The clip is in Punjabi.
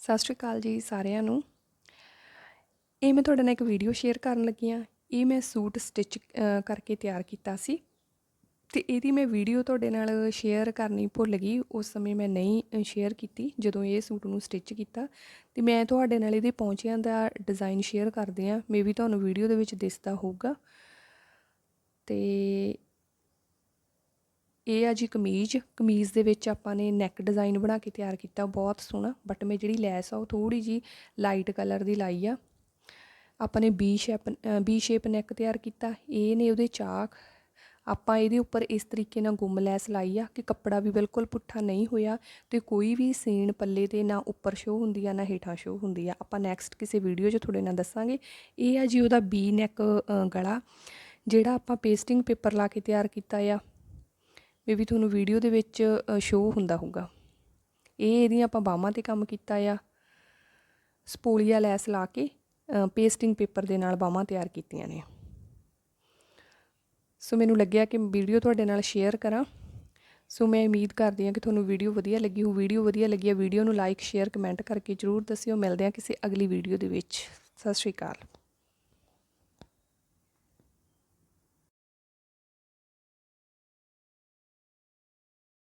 ਸਤਿ ਸ਼੍ਰੀ ਅਕਾਲ ਜੀ ਸਾਰਿਆਂ ਨੂੰ। ਇਹ ਮੈਂ ਤੁਹਾਡੇ ਨਾਲ ਇੱਕ ਵੀਡੀਓ ਸ਼ੇਅਰ ਕਰਨ ਲੱਗੀ ਹਾਂ। ਇਹ ਮੈਂ ਸੂਟ ਸਟਿਚ ਕਰਕੇ ਤਿਆਰ ਕੀਤਾ ਸੀ। ਤੇ ਇਹਦੀ ਮੈਂ ਵੀਡੀਓ ਤੁਹਾਡੇ ਨਾਲ ਸ਼ੇਅਰ ਕਰਨੀ ਭੁੱਲ ਗਈ। ਉਸ ਸਮੇਂ ਮੈਂ ਨਹੀਂ ਸ਼ੇਅਰ ਕੀਤੀ ਜਦੋਂ ਇਹ ਸੂਟ ਨੂੰ ਸਟਿਚ ਕੀਤਾ। ਤੇ ਮੈਂ ਤੁਹਾਡੇ ਨਾਲ ਇਹਦੇ ਪਹੁੰਚਿਆਂ ਦਾ ਡਿਜ਼ਾਈਨ ਸ਼ੇਅਰ ਕਰਦੇ ਆ ਮੇਬੀ ਤੁਹਾਨੂੰ ਵੀਡੀਓ ਦੇ ਵਿੱਚ ਦਿਸਦਾ ਹੋਊਗਾ। ਤੇ ਇਹ ਆ ਜੀ ਕਮੀਜ਼। ਕਮੀਜ਼ ਦੇ ਵਿੱਚ ਆਪਾਂ ਨੇ ਨੈਕ ਡਿਜ਼ਾਈਨ ਬਣਾ ਕੇ ਤਿਆਰ ਕੀਤਾ, ਬਹੁਤ ਸੋਹਣਾ। ਬਟ ਮੈਂ ਜਿਹੜੀ ਲੈਸ ਆ ਉਹ ਥੋੜੀ ਜੀ ਲਾਈਟ ਕਲਰ ਦੀ ਲਾਈ ਆ। ਆਪਾਂ ਨੇ B shape B shape neck ਤਿਆਰ ਕੀਤਾ। ਇਹ ਨੇ ਉਹਦੇ ਚਾਕ। ਆਪਾਂ ਇਹਦੇ ਉੱਪਰ ਇਸ ਤਰੀਕੇ ਨਾਲ ਗੁੰਮ ਲੈਸ ਲਾਈ ਆ ਕਿ ਕੱਪੜਾ ਵੀ ਬਿਲਕੁਲ ਪੁੱਠਾ ਨਹੀਂ ਹੋਇਆ ਤੇ ਕੋਈ ਵੀ ਸੀਨ ਪੱਲੇ ਤੇ ਨਾ ਉੱਪਰ ਸ਼ੋ ਹੁੰਦੀ ਆ, ਨਾ ਹੇਠਾਂ ਸ਼ੋ ਹੁੰਦੀ ਆ। ਆਪਾਂ ਨੈਕਸਟ ਕਿਸੇ ਵੀਡੀਓ 'ਚ ਤੁਹਾਡੇ ਨਾਲ ਦੱਸਾਂਗੇ। ਇਹ ਆ ਜੀ ਉਹਦਾ ਬੀ ਨੈਕ ਗਲਾ। ਜਿਹੜਾ ਆਪਾਂ ਪੇਸਟਿੰਗ ਪੇਪਰ ਲਾ ਕੇ ਤਿਆਰ ਕੀਤਾ ਆ। ਮੇਬੀ ਤੁਹਾਨੂੰ ਵੀਡੀਓ ਦੇ ਵਿੱਚ ਸ਼ੋ ਹੁੰਦਾ ਹੋਊਗਾ। ਇਹ ਇਹਦੀਆਂ ਆਪਾਂ ਬਾਹਾਂ ਤੇ ਕੰਮ ਕੀਤਾ ਆ। ਸਪੋਲੀਆ ਲੈਸ ਲਾ ਕੇ ਪੇਸਟਿੰਗ ਪੇਪਰ ਦੇ ਨਾਲ ਬਾਹਾਂ ਤਿਆਰ ਕੀਤੀਆਂ ਨੇ। ਸੋ ਮੈਨੂੰ ਲੱਗਿਆ ਕਿ ਵੀਡੀਓ ਤੁਹਾਡੇ ਨਾਲ ਸ਼ੇਅਰ ਕਰਾਂ। ਸੋ ਮੈਂ ਉਮੀਦ ਕਰਦੀ ਹਾਂ ਕਿ ਤੁਹਾਨੂੰ ਵੀਡੀਓ ਵਧੀਆ ਲੱਗੀ ਹੋ ਵੀਡੀਓ ਵਧੀਆ ਲੱਗੀ ਹੈ ਵੀਡੀਓ ਨੂੰ ਲਾਈਕ ਸ਼ੇਅਰ ਕਮੈਂਟ ਕਰਕੇ ਜਰੂਰ ਦੱਸਿਓ। ਮਿਲਦੇ ਹਾਂ ਕਿਸੇ ਅਗਲੀ ਵੀਡੀਓ ਦੇ ਵਿੱਚ। ਸਤਿ ਸ਼੍ਰੀ ਅਕਾਲ।